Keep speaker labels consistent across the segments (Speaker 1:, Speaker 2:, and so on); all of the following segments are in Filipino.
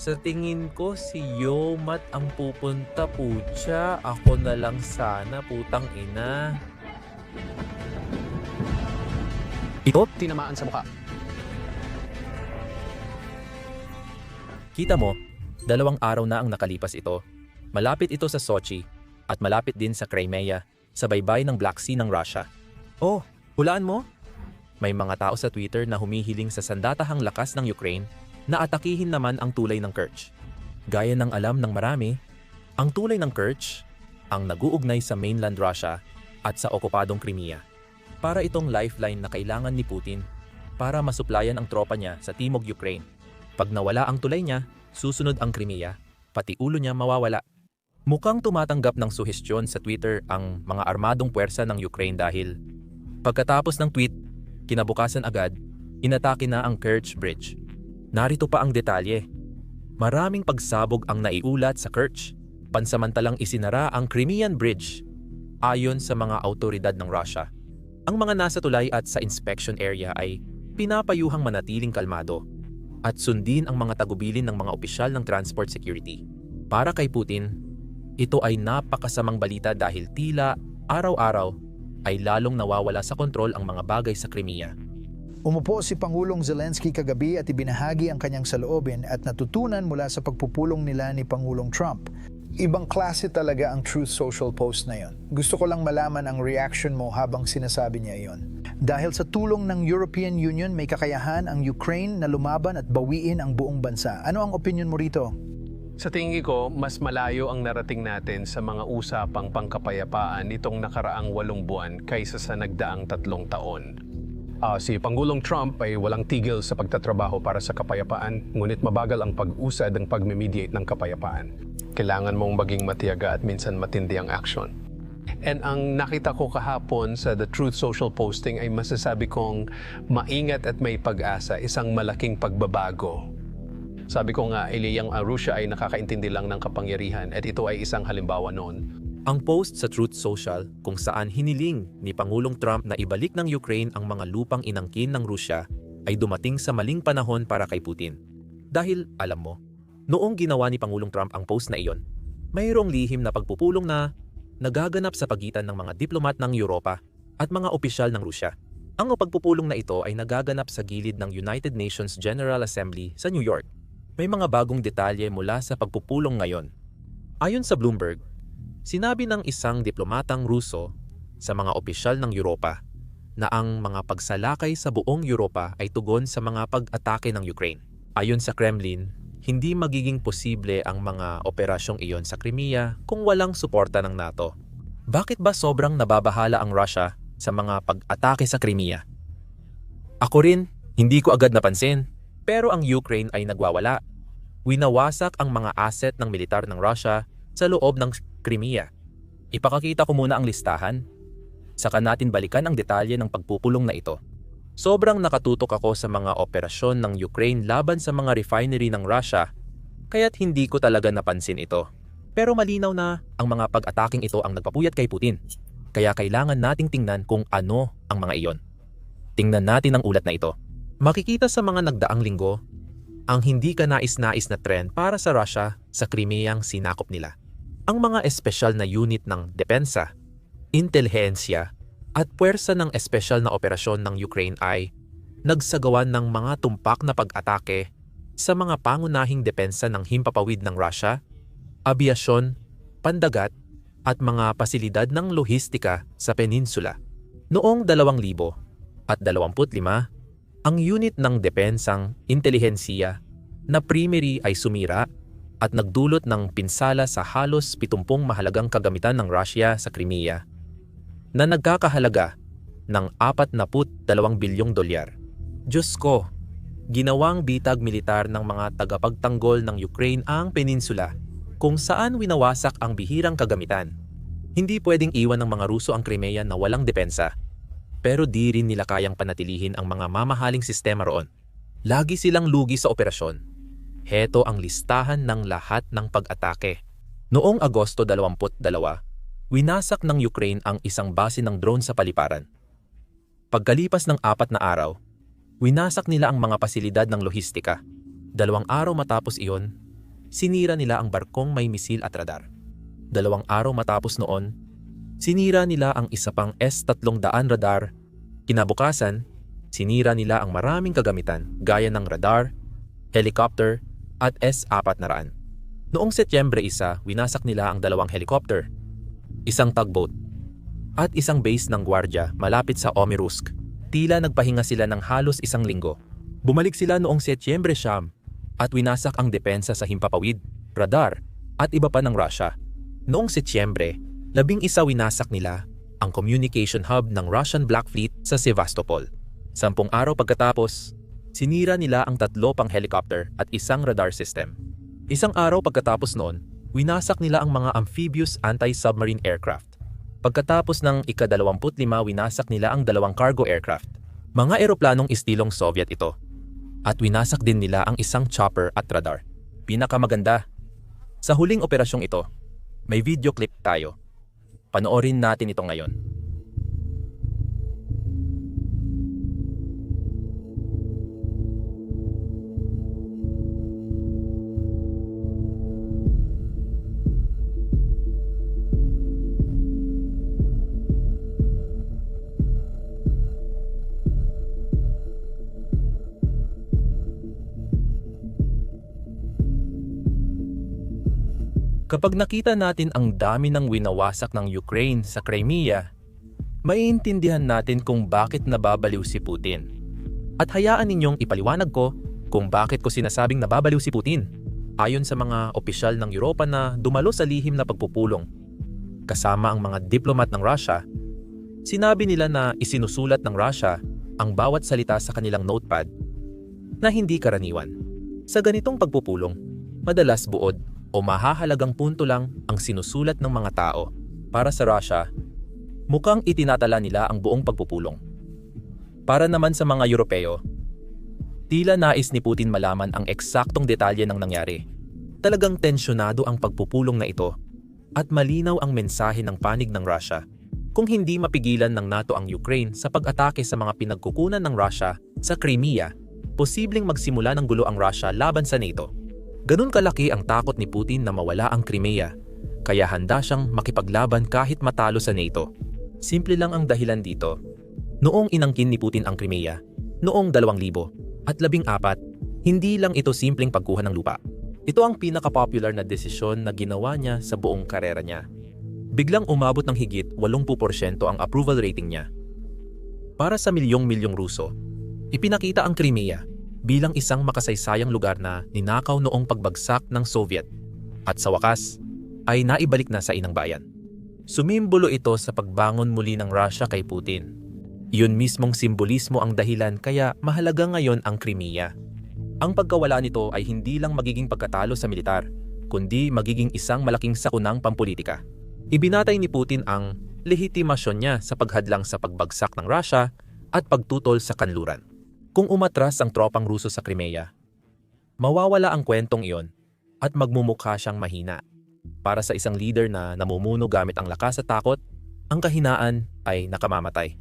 Speaker 1: Sa tingin ko si Yomat ang pupunta putya. Ako na lang sana putang ina.
Speaker 2: Ito, tinamaan sa mukha.
Speaker 1: Kita mo, dalawang araw na ang nakalipas ito. Malapit ito sa Sochi at malapit din sa Crimea, sa baybay ng Black Sea ng Russia. Oh, hulaan mo? May mga tao sa Twitter na humihiling sa sandatahang lakas ng Ukraine na atakihin naman ang tulay ng Kerch. Gaya ng alam ng marami, ang tulay ng Kerch ang naguugnay sa mainland Russia at sa okupadong Crimea. Para itong lifeline na kailangan ni Putin para masuplayan ang tropa niya sa timog Ukraine. Pag nawala ang tulay niya, susunod ang Crimea, pati ulo niya mawawala. Mukhang tumatanggap ng suhestyon sa Twitter ang mga armadong puwersa ng Ukraine dahil pagkatapos ng tweet, kinabukasan agad, inatake na ang Kerch Bridge. Narito pa ang detalye. Maraming pagsabog ang naiulat sa Kerch. Pansamantalang isinara ang Crimean Bridge ayon sa mga autoridad ng Russia. Ang mga nasa tulay at sa inspection area ay pinapayuhang manatiling kalmado at sundin ang mga tagubilin ng mga opisyal ng transport security. Para kay Putin, ito ay napakasamang balita dahil tila araw-araw ay lalong nawawala sa kontrol ang mga bagay sa Crimea.
Speaker 3: Umupo si Pangulong Zelensky kagabi at ibinahagi ang kanyang saloobin at natutunan mula sa pagpupulong nila ni Pangulong Trump. Ibang klase talaga ang Truth Social post na yon. Gusto ko lang malaman ang reaction mo habang sinasabi niya iyon. Dahil sa tulong ng European Union, may kakayahan ang Ukraine na lumaban at bawiin ang buong bansa. Ano ang opinion mo rito?
Speaker 2: Sa tingin ko, mas malayo ang narating natin sa mga usapang pangkapayapaan nitong nakaraang walong buwan kaysa sa nagdaang tatlong taon. Ah, si Pangulong Trump ay walang tigil sa pagtatrabaho para sa kapayapaan, ngunit mabagal ang pag-usad ng pagme-mediate ng kapayapaan. Kailangan mong maging matiyaga at minsan matindi ang action. And ang nakita ko kahapon sa The Truth Social posting ay masasabi kong maingat at may pag-asa, isang malaking pagbabago. Sabi ko nga, Eli, ang uh, Russia ay nakakaintindi lang ng kapangyarihan at ito ay isang halimbawa noon.
Speaker 1: Ang post sa Truth Social kung saan hiniling ni Pangulong Trump na ibalik ng Ukraine ang mga lupang inangkin ng Rusya ay dumating sa maling panahon para kay Putin. Dahil, alam mo, noong ginawa ni Pangulong Trump ang post na iyon, mayroong lihim na pagpupulong na nagaganap sa pagitan ng mga diplomat ng Europa at mga opisyal ng Rusya. Ang pagpupulong na ito ay nagaganap sa gilid ng United Nations General Assembly sa New York. May mga bagong detalye mula sa pagpupulong ngayon. Ayon sa Bloomberg, Sinabi ng isang diplomatang Ruso sa mga opisyal ng Europa na ang mga pagsalakay sa buong Europa ay tugon sa mga pag-atake ng Ukraine. Ayon sa Kremlin, hindi magiging posible ang mga operasyong iyon sa Crimea kung walang suporta ng NATO. Bakit ba sobrang nababahala ang Russia sa mga pag-atake sa Crimea? Ako rin, hindi ko agad napansin, pero ang Ukraine ay nagwawala. Winawasak ang mga asset ng militar ng Russia sa loob ng Crimea. Ipakakita ko muna ang listahan. Saka natin balikan ang detalye ng pagpupulong na ito. Sobrang nakatutok ako sa mga operasyon ng Ukraine laban sa mga refinery ng Russia, kaya't hindi ko talaga napansin ito. Pero malinaw na ang mga pag-ataking ito ang nagpapuyat kay Putin. Kaya kailangan nating tingnan kung ano ang mga iyon. Tingnan natin ang ulat na ito. Makikita sa mga nagdaang linggo ang hindi ka nais-nais na trend para sa Russia sa Crimeang sinakop nila. Ang mga espesyal na unit ng depensa, intelihensya at puwersa ng espesyal na operasyon ng Ukraine ay nagsagawan ng mga tumpak na pag-atake sa mga pangunahing depensa ng himpapawid ng Russia, abiasyon, pandagat at mga pasilidad ng lohistika sa peninsula. Noong 2000 at 25, ang unit ng depensang intelihensiya na primary ay sumira at nagdulot ng pinsala sa halos 70 mahalagang kagamitan ng Russia sa Crimea na nagkakahalaga ng 42 bilyong dolyar. Diyos ko, ginawang bitag militar ng mga tagapagtanggol ng Ukraine ang peninsula kung saan winawasak ang bihirang kagamitan. Hindi pwedeng iwan ng mga Ruso ang Crimea na walang depensa. Pero di rin nila kayang panatilihin ang mga mamahaling sistema roon. Lagi silang lugi sa operasyon Heto ang listahan ng lahat ng pag-atake. Noong Agosto 22, winasak ng Ukraine ang isang base ng drone sa paliparan. Pagkalipas ng apat na araw, winasak nila ang mga pasilidad ng lohistika. Dalawang araw matapos iyon, sinira nila ang barkong may misil at radar. Dalawang araw matapos noon, sinira nila ang isa pang S-300 radar. Kinabukasan, sinira nila ang maraming kagamitan gaya ng radar, helicopter, at S-400. Noong Setyembre 1, winasak nila ang dalawang helicopter, isang tugboat, at isang base ng gwardya malapit sa Omirusk. Tila nagpahinga sila ng halos isang linggo. Bumalik sila noong Setyembre siyam at winasak ang depensa sa himpapawid, radar, at iba pa ng Russia. Noong Setyembre, labing isa winasak nila ang communication hub ng Russian Black Fleet sa Sevastopol. Sampung araw pagkatapos, sinira nila ang tatlo pang helicopter at isang radar system. Isang araw pagkatapos noon, winasak nila ang mga amphibious anti-submarine aircraft. Pagkatapos ng ika-25 winasak nila ang dalawang cargo aircraft. Mga eroplanong istilong Soviet ito. At winasak din nila ang isang chopper at radar. Pinakamaganda. Sa huling operasyong ito, may video clip tayo. Panoorin natin ito ngayon. Kapag nakita natin ang dami ng winawasak ng Ukraine sa Crimea, maiintindihan natin kung bakit nababaliw si Putin. At hayaan ninyong ipaliwanag ko kung bakit ko sinasabing nababaliw si Putin. Ayon sa mga opisyal ng Europa na dumalo sa lihim na pagpupulong, kasama ang mga diplomat ng Russia, sinabi nila na isinusulat ng Russia ang bawat salita sa kanilang notepad na hindi karaniwan. Sa ganitong pagpupulong, madalas buod o mahahalagang punto lang ang sinusulat ng mga tao. Para sa Russia, mukhang itinatala nila ang buong pagpupulong. Para naman sa mga Europeo, tila nais ni Putin malaman ang eksaktong detalye ng nangyari. Talagang tensyonado ang pagpupulong na ito at malinaw ang mensahe ng panig ng Russia kung hindi mapigilan ng NATO ang Ukraine sa pag-atake sa mga pinagkukunan ng Russia sa Crimea, posibleng magsimula ng gulo ang Russia laban sa NATO. Ganun kalaki ang takot ni Putin na mawala ang Crimea, kaya handa siyang makipaglaban kahit matalo sa NATO. Simple lang ang dahilan dito. Noong inangkin ni Putin ang Crimea, noong 2000 at 14, hindi lang ito simpleng pagkuha ng lupa. Ito ang pinaka-popular na desisyon na ginawa niya sa buong karera niya. Biglang umabot ng higit 80% ang approval rating niya. Para sa milyong-milyong Ruso, ipinakita ang Crimea bilang isang makasaysayang lugar na ninakaw noong pagbagsak ng Soviet at sa wakas ay naibalik na sa inang bayan. Sumimbolo ito sa pagbangon muli ng Russia kay Putin. Iyon mismong simbolismo ang dahilan kaya mahalaga ngayon ang Crimea. Ang pagkawala nito ay hindi lang magiging pagkatalo sa militar, kundi magiging isang malaking sakunang pampolitika. Ibinatay ni Putin ang lehitimasyon niya sa paghadlang sa pagbagsak ng Russia at pagtutol sa kanluran. Kung umatras ang tropang Ruso sa Crimea, mawawala ang kwentong iyon at magmumukha siyang mahina. Para sa isang leader na namumuno gamit ang lakas at takot, ang kahinaan ay nakamamatay.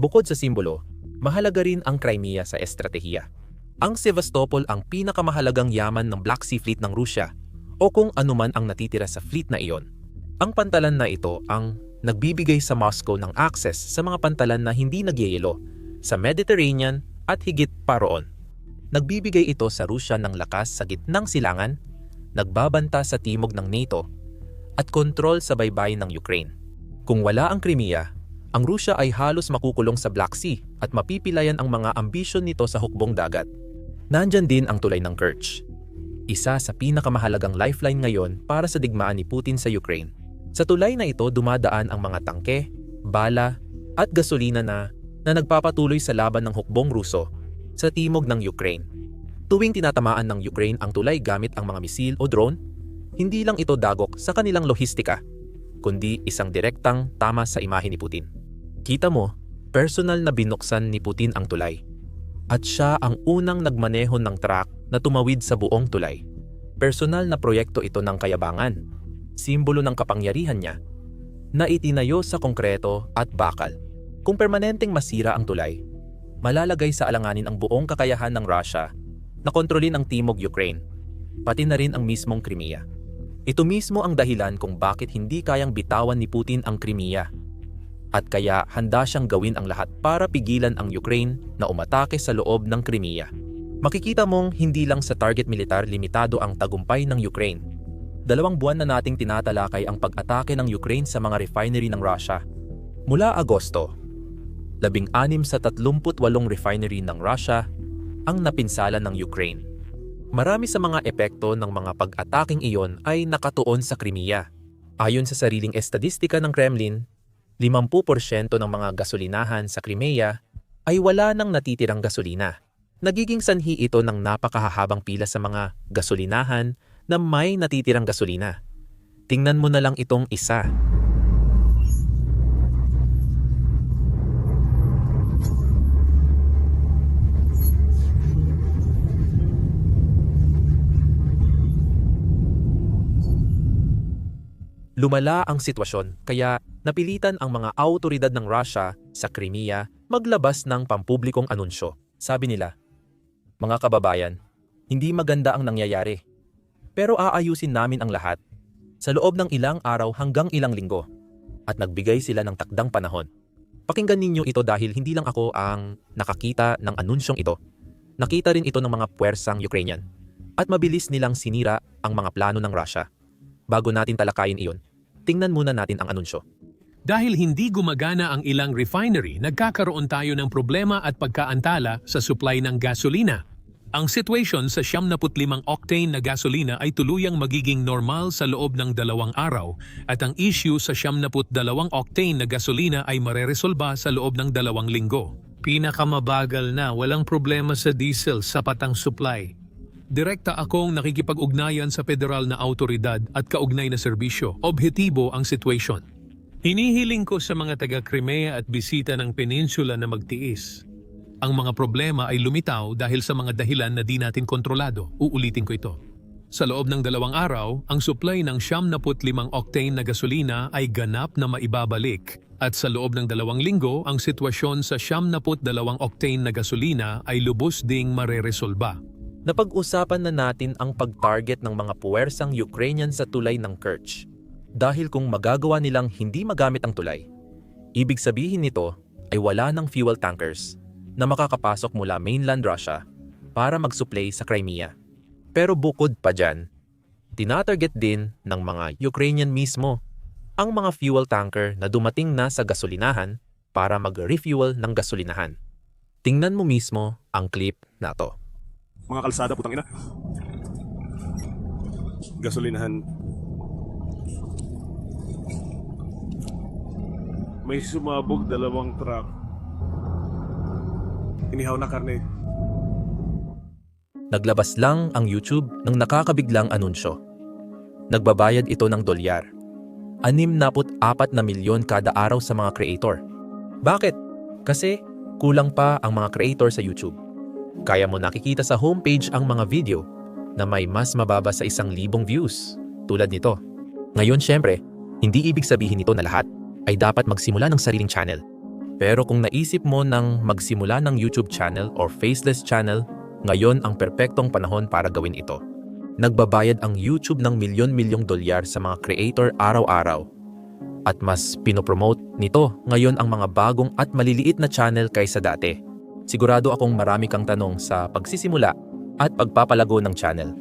Speaker 1: Bukod sa simbolo, mahalaga rin ang Crimea sa estratehiya. Ang Sevastopol ang pinakamahalagang yaman ng Black Sea Fleet ng Rusya o kung anuman ang natitira sa fleet na iyon. Ang pantalan na ito ang nagbibigay sa Moscow ng access sa mga pantalan na hindi nagyayelo sa Mediterranean at higit pa roon. Nagbibigay ito sa Rusya ng lakas sa gitnang silangan, nagbabanta sa timog ng NATO, at kontrol sa baybayin ng Ukraine. Kung wala ang Crimea, ang Rusya ay halos makukulong sa Black Sea at mapipilayan ang mga ambisyon nito sa hukbong dagat. Nandyan din ang tulay ng Kerch, isa sa pinakamahalagang lifeline ngayon para sa digmaan ni Putin sa Ukraine. Sa tulay na ito dumadaan ang mga tangke, bala, at gasolina na na nagpapatuloy sa laban ng hukbong Ruso sa timog ng Ukraine. Tuwing tinatamaan ng Ukraine ang tulay gamit ang mga misil o drone, hindi lang ito dagok sa kanilang lohistika, kundi isang direktang tama sa imahe ni Putin. Kita mo, personal na binuksan ni Putin ang tulay. At siya ang unang nagmaneho ng truck na tumawid sa buong tulay. Personal na proyekto ito ng kayabangan, simbolo ng kapangyarihan niya, na itinayo sa konkreto at bakal. Kung permanenteng masira ang tulay, malalagay sa alanganin ang buong kakayahan ng Russia na kontrolin ang timog Ukraine. pati na rin ang mismong Crimea. Ito mismo ang dahilan kung bakit hindi kayang bitawan ni Putin ang Crimea. At kaya handa siyang gawin ang lahat para pigilan ang Ukraine na umatake sa loob ng Crimea. Makikita mong hindi lang sa target militar limitado ang tagumpay ng Ukraine. Dalawang buwan na nating tinatalakay ang pag-atake ng Ukraine sa mga refinery ng Russia. Mula Agosto, labing-anim sa 38 refinery ng Russia ang napinsala ng Ukraine. Marami sa mga epekto ng mga pag-ataking iyon ay nakatuon sa Crimea. Ayon sa sariling estadistika ng Kremlin, 50% ng mga gasolinahan sa Crimea ay wala nang natitirang gasolina. Nagiging sanhi ito ng napakahahabang pila sa mga gasolinahan na may natitirang gasolina. Tingnan mo na lang itong isa. Lumala ang sitwasyon kaya napilitan ang mga autoridad ng Russia sa Crimea maglabas ng pampublikong anunsyo. Sabi nila, Mga kababayan, hindi maganda ang nangyayari. Pero aayusin namin ang lahat sa loob ng ilang araw hanggang ilang linggo. At nagbigay sila ng takdang panahon. Pakinggan ninyo ito dahil hindi lang ako ang nakakita ng anunsyong ito. Nakita rin ito ng mga puwersang Ukrainian. At mabilis nilang sinira ang mga plano ng Russia. Bago natin talakayin iyon, tingnan muna natin ang anunsyo.
Speaker 4: Dahil hindi gumagana ang ilang refinery, nagkakaroon tayo ng problema at pagkaantala sa supply ng gasolina. Ang situation sa 75 octane na gasolina ay tuluyang magiging normal sa loob ng dalawang araw at ang issue sa 72 octane na gasolina ay mareresolba sa loob ng dalawang linggo. Pinakamabagal na, walang problema sa diesel, sapat ang supply. Direkta akong nakikipag-ugnayan sa federal na autoridad at kaugnay na serbisyo. Objetibo ang situation. Hinihiling ko sa mga taga-Crimea at bisita ng peninsula na magtiis. Ang mga problema ay lumitaw dahil sa mga dahilan na di natin kontrolado. Uulitin ko ito. Sa loob ng dalawang araw, ang supply ng 75 octane na gasolina ay ganap na maibabalik. At sa loob ng dalawang linggo, ang sitwasyon sa 72 octane na gasolina ay lubos ding mareresolba.
Speaker 1: Napag-usapan na natin ang pag-target ng mga puwersang Ukrainian sa tulay ng Kerch. Dahil kung magagawa nilang hindi magamit ang tulay, ibig sabihin nito ay wala ng fuel tankers na makakapasok mula mainland Russia para mag-supply sa Crimea. Pero bukod pa dyan, tinatarget din ng mga Ukrainian mismo ang mga fuel tanker na dumating na sa gasolinahan para mag-refuel ng gasolinahan. Tingnan mo mismo ang clip na to.
Speaker 5: Mga kalsada putang ina gasolinahan may sumabog dalawang truck inihaw na karne
Speaker 1: Naglabas lang ang YouTube ng nakakabiglang anunsyo. Nagbabayad ito ng dolyar. 64 na milyon kada araw sa mga creator. Bakit? Kasi kulang pa ang mga creator sa YouTube. Kaya mo nakikita sa homepage ang mga video na may mas mababa sa isang libong views, tulad nito. Ngayon syempre, hindi ibig sabihin nito na lahat ay dapat magsimula ng sariling channel. Pero kung naisip mo ng magsimula ng YouTube channel or faceless channel, ngayon ang perpektong panahon para gawin ito. Nagbabayad ang YouTube ng milyon-milyong dolyar sa mga creator araw-araw. At mas pinopromote nito ngayon ang mga bagong at maliliit na channel kaysa dati. Sigurado akong marami kang tanong sa pagsisimula at pagpapalago ng channel.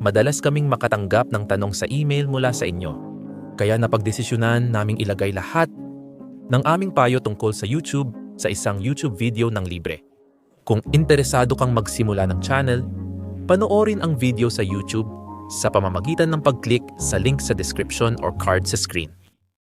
Speaker 1: Madalas kaming makatanggap ng tanong sa email mula sa inyo. Kaya napagdesisyonan naming ilagay lahat ng aming payo tungkol sa YouTube sa isang YouTube video ng libre. Kung interesado kang magsimula ng channel, panoorin ang video sa YouTube sa pamamagitan ng pag-click sa link sa description or card sa screen.